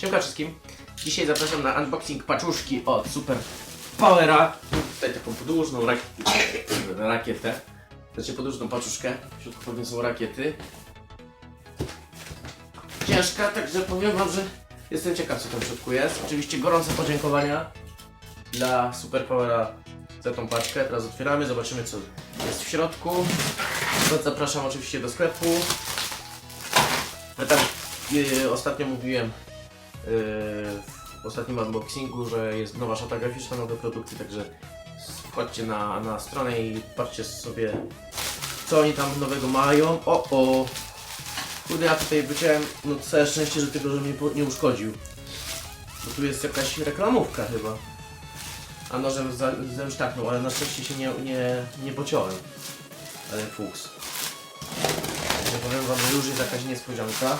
Siemka wszystkim. Dzisiaj zapraszam na unboxing paczuszki od Super Powera. Tutaj taką podłużną rak rakietę. Znaczy podłużną paczuszkę. W środku pewnie są rakiety. Ciężka, także powiem wam, że jestem ciekaw co tam w środku jest. Oczywiście gorące podziękowania dla Super Powera za tą paczkę. Teraz otwieramy, zobaczymy co jest w środku. Zapraszam oczywiście do sklepu. Ja tam yy, ostatnio mówiłem w ostatnim unboxingu, że jest nowa szata graficzna, nowe produkty, także wchodźcie na, na stronę i patrzcie sobie co oni tam nowego mają. O, o! Kurde, ja tutaj wyciąłem, no całe szczęście, że tego, że mnie nie uszkodził. Bo tu jest jakaś reklamówka chyba. A nożem zemsztaknął, ale na szczęście się nie, nie, nie pociąłem. Ale fuks. Powiem wam, że już jest jakaś niespodzianka.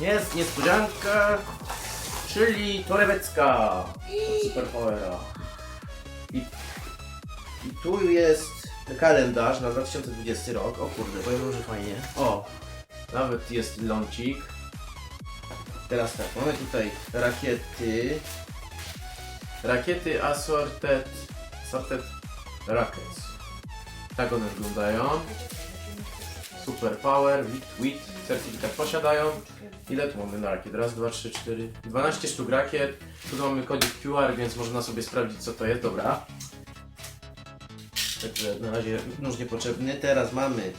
Jest niespodzianka, czyli torebecka od Superpowera. I, I tu jest kalendarz na 2020 rok. O kurde, powiem że fajnie. O, nawet jest lącik. Teraz tak, mamy tutaj rakiety. Rakiety Assorted, assorted Rockets. Tak one wyglądają. Super Power, Wit, Wit, certyfikat posiadają. Ile tu mamy na rakiet? Raz, dwa, trzy, cztery. 12 sztuk rakiet. Tu mamy kodzik QR, więc można sobie sprawdzić co to jest. Dobra. Także na razie nóż niepotrzebny. Teraz mamy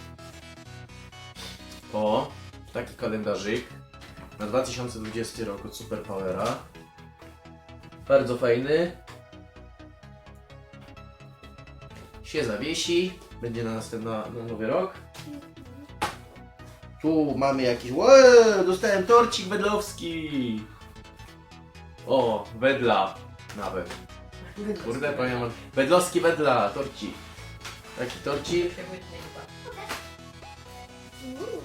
o taki kalendarzyk na 2020 rok od Super Powera. Bardzo fajny. Się zawiesi. Będzie na następny na nowy rok. Tu mamy jakiś. Łe, dostałem torcik wedlowski. O, wedla nawet. Kurde, powiem. Wedlowski wedla, torcik. Taki torcik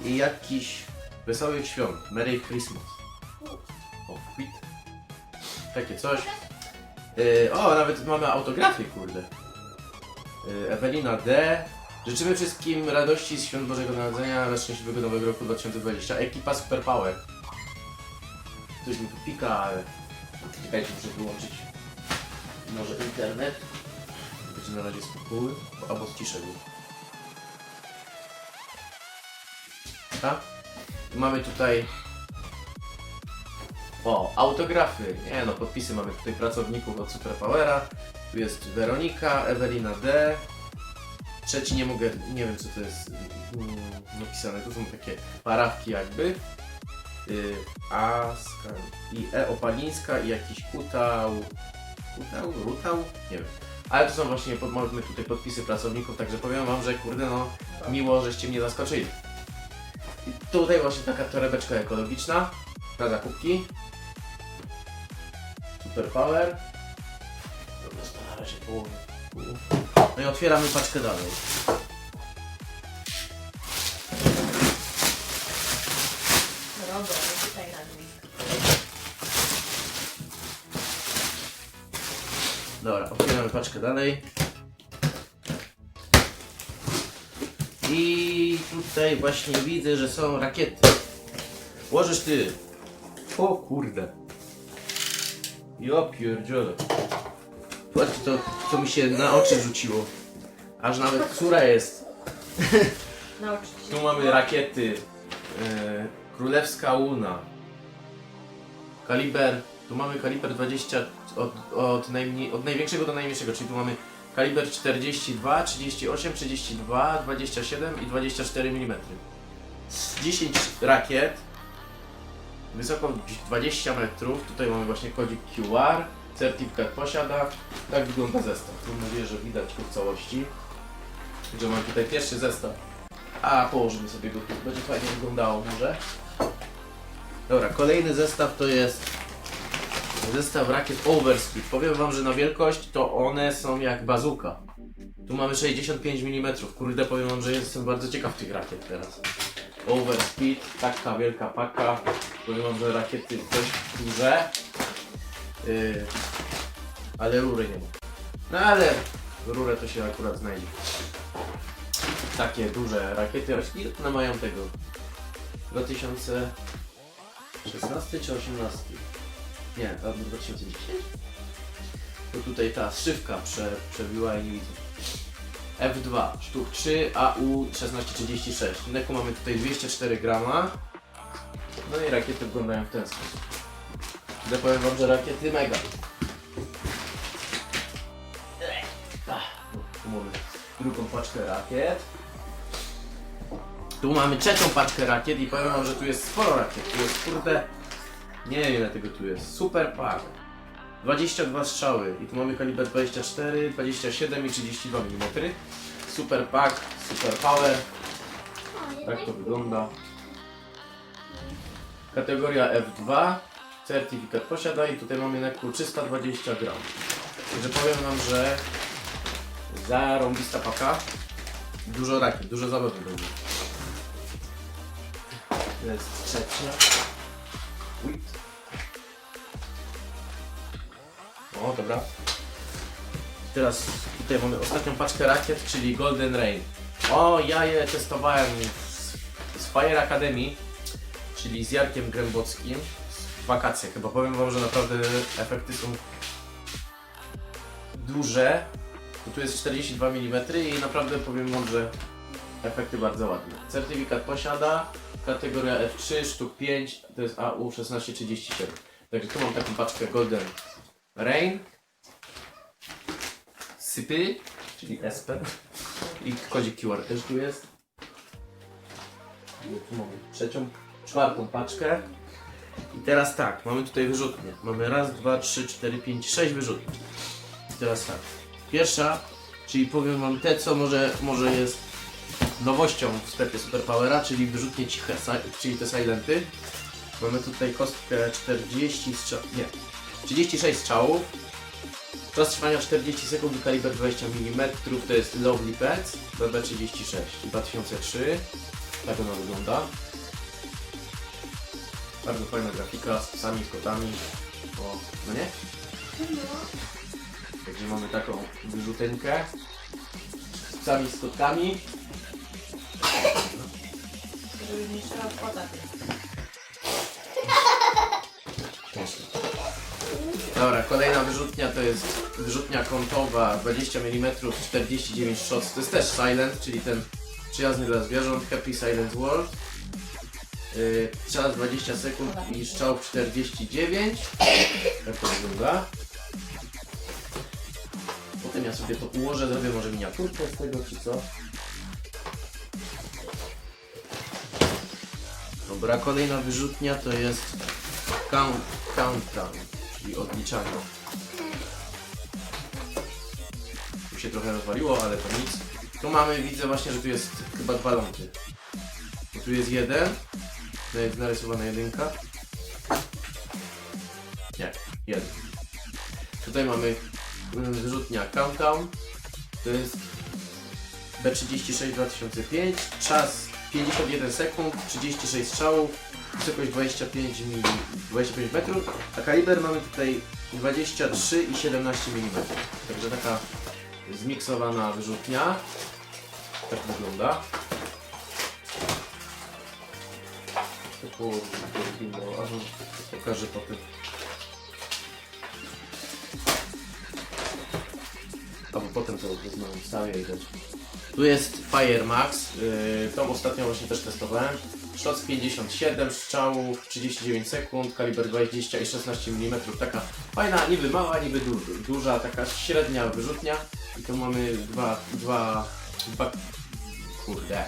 i jakiś wesołych świąt. Merry Christmas. O, kwit. Takie coś. Yy, o, nawet mamy autografy, kurde. Yy, Ewelina D. Życzymy wszystkim radości z Świąt Bożego Narodzenia oraz szczęśliwego nowego roku 2020. Ekipa Super Power. Coś mi tu pika, ale... Czekajcie, muszę wyłączyć może internet. Będzie na razie spokój, albo ściszę go. Tak? Mamy tutaj o, autografy. Nie no, podpisy mamy tutaj pracowników od Superpowera. Tu jest Weronika, Ewelina D. Trzeci nie mogę, nie wiem co to jest mm, napisane. Tu są takie parafki jakby. Y, A i E Opalińska i jakiś Kutał. Kutał? Rutał? Nie wiem. Ale to są właśnie pod, mamy tutaj podpisy pracowników, także powiem wam, że kurde no miło, żeście mnie zaskoczyli. I tutaj właśnie taka torebeczka ekologiczna na zakupki. Super Power. To jest na razie połowę. No i otwieramy paczkę dalej. Dobra, tutaj. Dobra, otwieramy paczkę dalej. I tutaj właśnie widzę, że są rakiety. Łożysz ty. O kurde. Ja pierdziele. Patrzcie to, co mi się na oczy rzuciło. Aż nawet która jest. Nauczyć się. Tu mamy rakiety. E, Królewska Łuna. Kaliber. Tu mamy kaliber 20 od, od, najmniej, od największego do najmniejszego, czyli tu mamy kaliber 42, 38, 32, 27 i 24 mm. 10 rakiet. Wysokość 20 metrów. Tutaj mamy właśnie kodzik QR. Certyfikat posiada. Tak wygląda zestaw. Tu mówię, że widać go w całości. Że mam tutaj pierwszy zestaw. A położymy sobie go tu. Będzie fajnie wyglądało może. Dobra, kolejny zestaw to jest zestaw rakiet Overspeed. Powiem wam, że na wielkość to one są jak bazuka. Tu mamy 65 mm. Kurde, powiem wam, że jestem bardzo ciekaw tych rakiet teraz. Overspeed, taka wielka paka. Powiem wam, że rakiety dość duże. Yy, ale rury nie ma. No ale rurę to się akurat znajdzie. Takie duże rakiety, one mają tego? 2016 czy 18? Nie, albo 2010? To tutaj ta szywka prze, przebiła i nie widzę. F2, sztuk 3, AU 1636. Neku mamy tutaj 204 grama. No i rakiety wyglądają w ten sposób. Ja powiem wam, że rakiety mega. Tu mamy drugą paczkę rakiet. Tu mamy trzecią paczkę rakiet i powiem wam, że tu jest sporo rakiet. Tu jest kurde. Nie wiem ile tego tu jest. Super pack. 22 strzały i tu mamy kaliber 24, 27 i 32 mm. Super pack, super power. Tak to wygląda. Kategoria F2. Certyfikat posiada i tutaj mamy neku 320 gram. Także powiem wam, że zarąbista paka. Dużo rakiet, dużo zabawy będzie. To jest trzecia. O, dobra. Teraz tutaj mamy ostatnią paczkę rakiet, czyli Golden Rain. O, ja je testowałem z, z Fire Academy, czyli z Jarkiem Grębockim wakacje. Chyba powiem wam, że naprawdę efekty są duże. Bo tu jest 42 mm i naprawdę powiem wam, że efekty bardzo ładne. Certyfikat posiada, kategoria F3, sztuk 5, to jest AU 1637. Także tu mam taką paczkę Golden Rain, Sypy, czyli Esper i kodzik QR też tu jest. Tu mamy trzecią, czwartą paczkę. Teraz tak, mamy tutaj wyrzutnie. Mamy raz, dwa, trzy, cztery, pięć, sześć wyrzutni. Teraz tak, pierwsza, czyli powiem wam te, co może, może jest nowością w sklepie Superpowera, czyli wyrzutnie ciche, czyli te silenty. Mamy tutaj kostkę 40 strzał, nie, 36 strzałów. Czas trwania 40 sekund kaliber 20 mm, to jest Lovely Pets BB36 2003. Tak ona wygląda. Bardzo fajna grafika z psami, z kotami. O, no nie? Także mamy taką wyrzutynkę z psami, z kotkami. Dobra, kolejna wyrzutnia to jest wyrzutnia kątowa 20 mm 49 shots. To jest też silent, czyli ten przyjazny dla zwierząt Happy Silent World. Yy, czas 20 sekund i strzał 49. Tak to wygląda. Potem ja sobie to ułożę, zrobię może miniaturkę z tego czy co. Dobra, kolejna wyrzutnia to jest count, countdown, czyli odliczanie. Tu się trochę rozwaliło, ale to nic. Tu mamy, widzę właśnie, że tu jest chyba dwa lądy. Tu jest jeden, to jest narysowana jedynka. Nie, jeden. Tutaj mamy mm, wyrzutnia countdown, to jest B36 2005, czas 51 sekund, 36 strzałów, wysokość 25, mm, 25 metrów, a kaliber mamy tutaj 23 i 17 mm. Także taka zmiksowana wyrzutnia. Tak wygląda. To po- po- po- a pokażę potem. Albo potem to rozmawiam i też. Tu jest Fire Max, yy, tą ostatnią właśnie też testowałem. Shots 57 strzałów, 39 sekund, kaliber 20 i 16 mm. Taka fajna, niby mała, niby du duża, taka średnia wyrzutnia. I tu mamy dwa, dwa, dwa, kurde,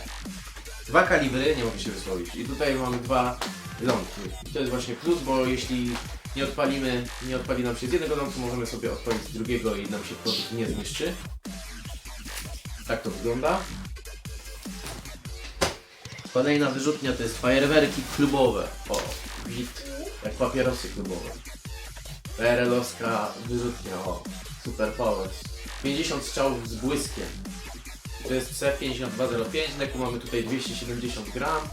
dwa kalibry, nie mogę się wysłowić. I tutaj mamy dwa lądki. I to jest właśnie plus, bo jeśli nie odpalimy, nie odpali nam się z jednego lądu, możemy sobie odpalić z drugiego i nam się produkt nie zniszczy. Tak to wygląda. Kolejna wyrzutnia to jest fajerwerki klubowe. O, wid, jak papierosy klubowe. PRL-owska wyrzutnia, o, super power. 50 strzałów z błyskiem. To jest C5205, neku mamy tutaj 270 gram.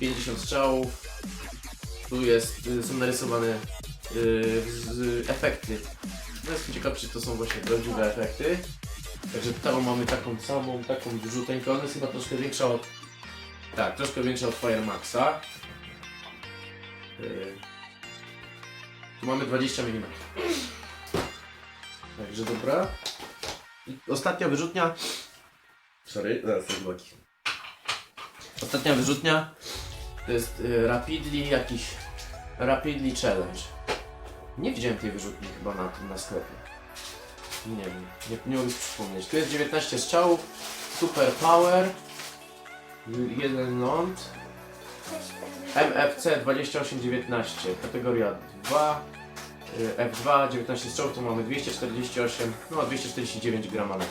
50 strzałów. Tu jest, y, są narysowane y, z, efekty. No jestem ciekaw, czy to są właśnie prawdziwe efekty. Także tam mamy taką samą, taką wyrzuteńkę. Ona jest chyba troszkę większa od Tak, troszkę większa od Fire Maxa. Yy. Tu mamy 20 mm. Także dobra. I ostatnia wyrzutnia. Sorry, zaraz te zwłoki. Ostatnia wyrzutnia to jest y, Rapidly jakiś Rapidly Challenge. Nie widziałem tej wyrzutni chyba na na sklepie. Nie wiem, nie, nie mogę sobie przypomnieć. Tu jest 19 strzałów, Super Power, jeden ląd, MFC 2819, kategoria 2, y, F2, 19 strzałów, to mamy 248, no a 249 grama na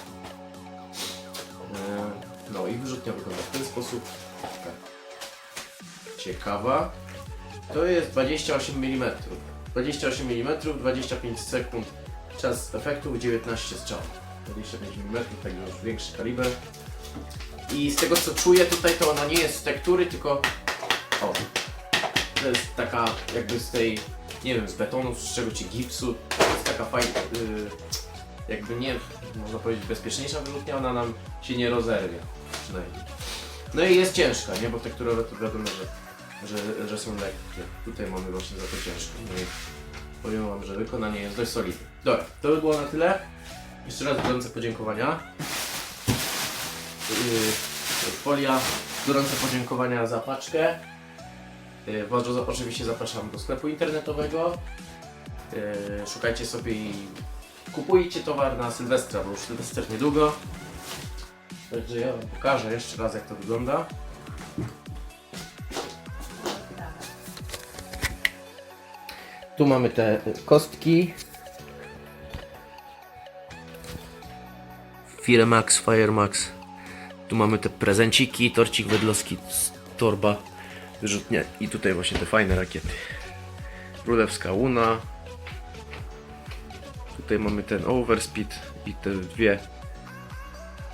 No i wyrzutnia wygląda w ten sposób. Taka Ciekawa. To jest 28 mm. 28 mm, 25 sekund. Czas efektów 19 strzałów. 25 mm, także już większy kaliber. I z tego co czuję tutaj, to ona nie jest z tektury, tylko o, to jest taka jakby z tej, nie wiem, z betonu, z czego ci gipsu. To jest taka fajna, y, jakby nie, można powiedzieć bezpieczniejsza wyrzutnia, ona nam się nie rozerwie przynajmniej. No i jest ciężka, nie? Bo tekturowe to wiadomo, że, że, że są lekkie. Tutaj mamy właśnie za to ciężko. No i powiem wam, że wykonanie jest dość solidne. Dobra, to by było na tyle. Jeszcze raz gorące podziękowania. Yy, folia. Gorące podziękowania za paczkę. Yy, bardzo oczywiście zapraszam do sklepu internetowego. Yy, szukajcie sobie i kupujcie towar na Sylwestra, bo już Sylwester niedługo. Także ja wam pokażę jeszcze raz jak to wygląda. Tu mamy te kostki. Firemax, Firemax. Tu mamy te prezenciki, torcik wedlowski, torba, wyrzutnia i tutaj właśnie te fajne rakiety. Królewska Łuna. Tutaj mamy ten Overspeed i te dwie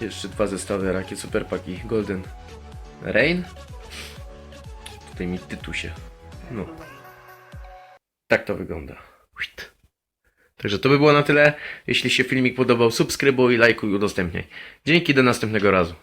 jeszcze dwa zestawy rakiet Superpack i Golden Rain. Tutaj mi tytusie. No. Tak to wygląda. Także to by było na tyle. Jeśli się filmik podobał, subskrybuj, lajkuj, udostępniaj. Dzięki, do następnego razu.